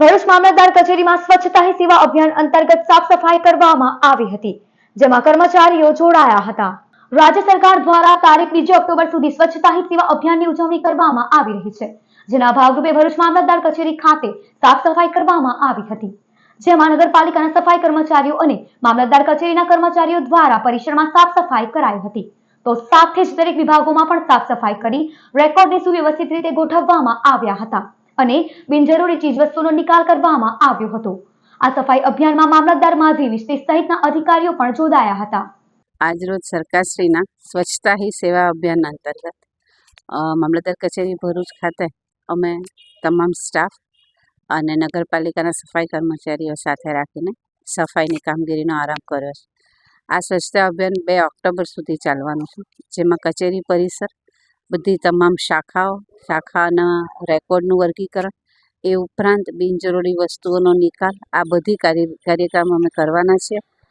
ભરૂચ મામલતદાર કચેરીમાં સ્વચ્છતા હી સેવા અભિયાન અંતર્ગત સાફ સફાઈ કરવામાં આવી હતી, જેમાં કર્મચારીઓ જોડાયા હતા. રાજ્ય સરકાર દ્વારા તારીખ બીજી ઓક્ટોબર સુધી સ્વચ્છતા હી સેવા અભિયાનની ઉજવણી કરવામાં આવી રહી છે, જેના ભાગરૂપે ભરૂચ મામલતદાર કચેરી ખાતે સાફ સફાઈ કરવામાં આવી હતી, જેમાં નગરપાલિકાના સફાઈ કર્મચારીઓ અને મામલતદાર કચેરીના કર્મચારીઓ દ્વારા પરિસરમાં સાફ સફાઈ કરાઈ હતી. તો સાથે જ દરેક વિભાગોમાં પણ સાફ સફાઈ કરી રેકોર્ડને સુવ્યવસ્થિત રીતે ગોઠવવામાં આવ્યા હતા. અને બિનજરૂરી ચીજવસ્તુનો નિકાલ કરવામાં આવ્યો હતો. આ સફાઈ અભિયાનમાં મામલતદાર માધવી વિશેષ સહિતના અધિકારીઓ પણ જોડાયા હતા. આજરોજ સરકારશ્રીના સ્વચ્છતા હી સેવા અભિયાન અંતર્ગત મામલતદાર કચેરી ભરૂચ ખાતે અમે તમામ સ્ટાફ અને નગરપાલિકાના સફાઈ કર્મચારીઓ સાથે રાખીને સફાઈની કામગીરીનો આરંભ કર્યો છે. આ સ્વચ્છતા અભિયાન બે ઓક્ટોબર સુધી ચાલવાનું છે, જેમાં કચેરી પરિસર બધી તમામ શાખાઓ, શાખાના રેકોર્ડનું વર્ગીકરણ, એ ઉપરાંત બિનજરૂરી વસ્તુઓનો નિકાલ, આ બધી કાર્ય કાર્યક્રમ અમે કરવાના છીએ.